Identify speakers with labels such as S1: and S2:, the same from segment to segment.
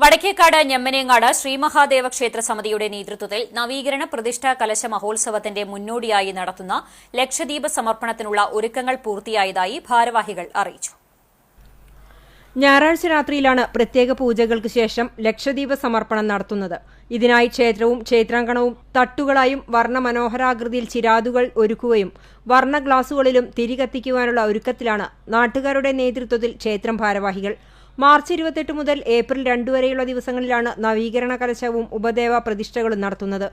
S1: വടക്കേക്കാട് ഞമ്മനേങ്ങാട് ശ്രീമഹാദേവ ക്ഷേത്ര സമിതിയുടെ നേതൃത്വത്തിൽ നവീകരണ പ്രതിഷ്ഠാ കലശ മഹോത്സവത്തിന്റെ മുന്നോടിയായി നടത്തുന്ന ലക്ഷദ്വീപ് സമർപ്പണത്തിനുള്ള ഒരുക്കങ്ങൾ പൂർത്തിയായതായി ഭാരവാഹികൾ അറിയിച്ചു.
S2: ഞായറാഴ്ച രാത്രിയിലാണ് പ്രത്യേക പൂജകൾക്ക് ശേഷം ലക്ഷദ്വീപ് സമർപ്പണം നടത്തുന്നത്. ഇതിനായി ക്ഷേത്രവും ക്ഷേത്രാങ്കണവും തട്ടുകളായും വർണമനോഹരാകൃതിയിൽ ചിരാതുകൾ ഒരുക്കുകയും വർണ ഗ്ലാസുകളിലും തിരികത്തിക്കുവാനുള്ള ഒരുക്കത്തിലാണ് നാട്ടുകാരുടെ നേതൃത്വത്തിൽ ക്ഷേത്രം ഭാരവാഹികൾ മാർച്ച് ഇരുപത്തെട്ട് മുതൽ ഏപ്രിൽ രണ്ടു വരെയുള്ള ദിവസങ്ങളിലാണ് നവീകരണ കലശവും ഉപദേവ പ്രതിഷ്ഠകളും നടത്തുന്നത്.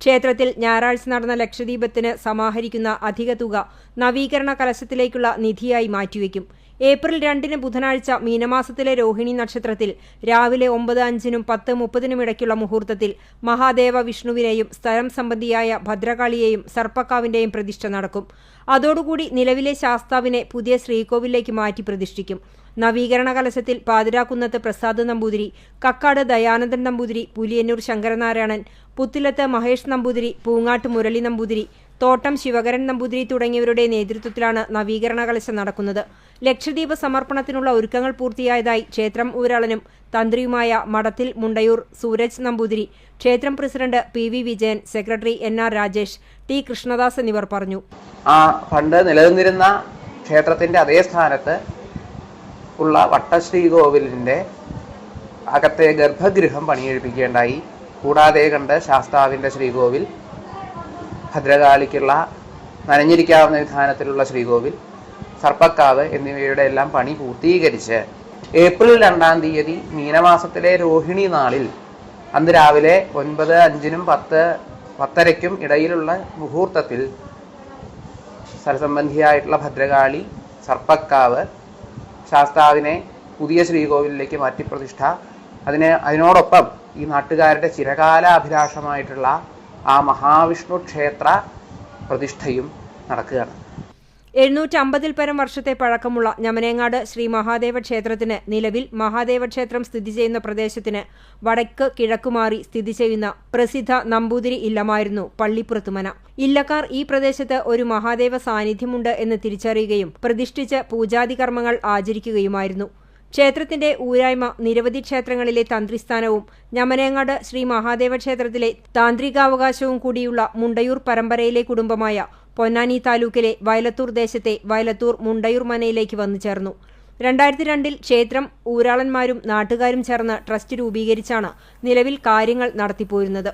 S2: ക്ഷേത്രത്തിൽ ഞായറാഴ്ച നടന്ന ലക്ഷദ്വീപത്തിന് സമാഹരിക്കുന്ന അധിക തുക നവീകരണ കലശത്തിലേക്കുള്ള നിധിയായി മാറ്റിവെക്കും. ഏപ്രിൽ രണ്ടിന് ബുധനാഴ്ച മീനമാസത്തിലെ രോഹിണി നക്ഷത്രത്തിൽ രാവിലെ ഒമ്പത് അഞ്ചിനും പത്ത് മുപ്പതിനും ഇടയ്ക്കുള്ള മുഹൂർത്തത്തിൽ മഹാദേവ വിഷ്ണുവിനെയും സ്ഥലം സംബന്ധിയായ ഭദ്രകാളിയെയും സർപ്പക്കാവിന്റെയും പ്രതിഷ്ഠ നടക്കും. അതോടുകൂടി നിലവിലെ ശാസ്താവിനെ പുതിയ ശ്രീകോവിലേക്ക് മാറ്റി പ്രതിഷ്ഠിക്കും. നവീകരണ കലശത്തിൽ പാതിരാക്കുന്നത്ത് പ്രസാദ് നമ്പൂതിരി കക്കാട് ദയാനന്ദൻ നമ്പൂതിരി പുലിയന്നൂർ ശങ്കരനാരായണൻ പുത്തിലത്ത് മഹേഷ് നമ്പൂതിരി പൂങ്ങാട്ട് മുരളി നമ്പൂതിരി തോട്ടം ശിവകരൻ നമ്പൂതിരി തുടങ്ങിയവരുടെ നേതൃത്വത്തിലാണ് നവീകരണ കലശം നടക്കുന്നത്. ലക്ഷദ്വീപ് സമർപ്പണത്തിനുള്ള ഒരുക്കങ്ങൾ പൂർത്തിയായതായി ക്ഷേത്രം ഊരാളനും തന്ത്രിയുമായ മഠത്തിൽ മുണ്ടയൂർ സൂരജ് നമ്പൂതിരി ക്ഷേത്രം president P V Vijayan secretary N R Rajesh T Krishnadas എന്നിവർ പറഞ്ഞു.
S3: ആ പണ്ട് നിലനിന്നിരുന്ന ക്ഷേത്രത്തിന്റെ അതേ സ്ഥാനത്ത് ഉള്ള വട്ടശ്രീകോവിലിന്റെ അകത്തെ ഗർഭഗൃഹം പണിയെഴുപ്പിക്കേണ്ടായി കൂടാതെ കണ്ട് ശാസ്താവിന്റെ ശ്രീകോവിൽ ഭദ്രകാളിക്കുള്ള നനഞ്ഞിരിക്കാവുന്ന വിധാനത്തിലുള്ള ശ്രീകോവിൽ സർപ്പക്കാവ് എന്നിവയുടെ എല്ലാം പണി പൂർത്തീകരിച്ച് ഏപ്രിൽ രണ്ടാം തീയതി മീനമാസത്തിലെ രോഹിണി നാളിൽ അന്ന് രാവിലെ ഒൻപത് അഞ്ചിനും പത്ത് പത്തരയ്ക്കും ഇടയിലുള്ള മുഹൂർത്തത്തിൽ സ്ഥലസംബന്ധിയായിട്ടുള്ള ഭദ്രകാളി സർപ്പക്കാവ് ശാസ്താവിനെ പുതിയ ശ്രീകോവിലിലേക്ക് മാറ്റി പ്രതിഷ്ഠ. അതിനെ അതിനോടൊപ്പം ഈ നാട്ടുകാരുടെ ചിരകാല അഭിലാഷമായിട്ടുള്ള ആ മഹാവിഷ്ണു ക്ഷേത്ര പ്രതിഷ്ഠയും നടക്കുകയാണ്.
S2: എഴുന്നൂറ്റി അമ്പതിൽ പരം വർഷത്തെ പഴക്കമുള്ള ഞമനേങ്ങാട് ശ്രീ മഹാദേവ ക്ഷേത്രത്തിന് നിലവിൽ മഹാദേവ ക്ഷേത്രം സ്ഥിതി ചെയ്യുന്ന പ്രദേശത്തിന് വടക്ക് കിഴക്കുമാറി സ്ഥിതി ചെയ്യുന്ന പ്രസിദ്ധ നമ്പൂതിരി ഇല്ലമായിരുന്നു പള്ളിപ്പുറത്തുമന. ഇല്ലക്കാർ ഈ പ്രദേശത്ത് ഒരു മഹാദേവ സാന്നിധ്യമുണ്ട് എന്ന് തിരിച്ചറിയുകയും പ്രതിഷ്ഠിച്ച് പൂജാതി കർമ്മങ്ങൾ ആചരിക്കുകയുമായിരുന്നു. ക്ഷേത്രത്തിന്റെ ഊരായ്മ നിരവധി ക്ഷേത്രങ്ങളിലെ തന്ത്രിസ്ഥാനവും ഞമനേങ്ങാട് ശ്രീ മഹാദേവ ക്ഷേത്രത്തിലെ താന്ത്രികാവകാശവും കൂടിയുള്ള മുണ്ടയൂർ പരമ്പരയിലെ കുടുംബമായ പൊന്നാനി താലൂക്കിലെ വയലത്തൂർ ദേശത്തെ വയലത്തൂർ മുണ്ടയൂർ മനയിലേക്ക് വന്നു ചേർന്നു. രണ്ടായിരത്തി രണ്ടിൽ ക്ഷേത്രം ഊരാളന്മാരും നാട്ടുകാരും ചേർന്ന് ട്രസ്റ്റ് രൂപീകരിച്ചാണ് നിലവിൽ കാര്യങ്ങൾ നടത്തിപ്പോരുന്നത്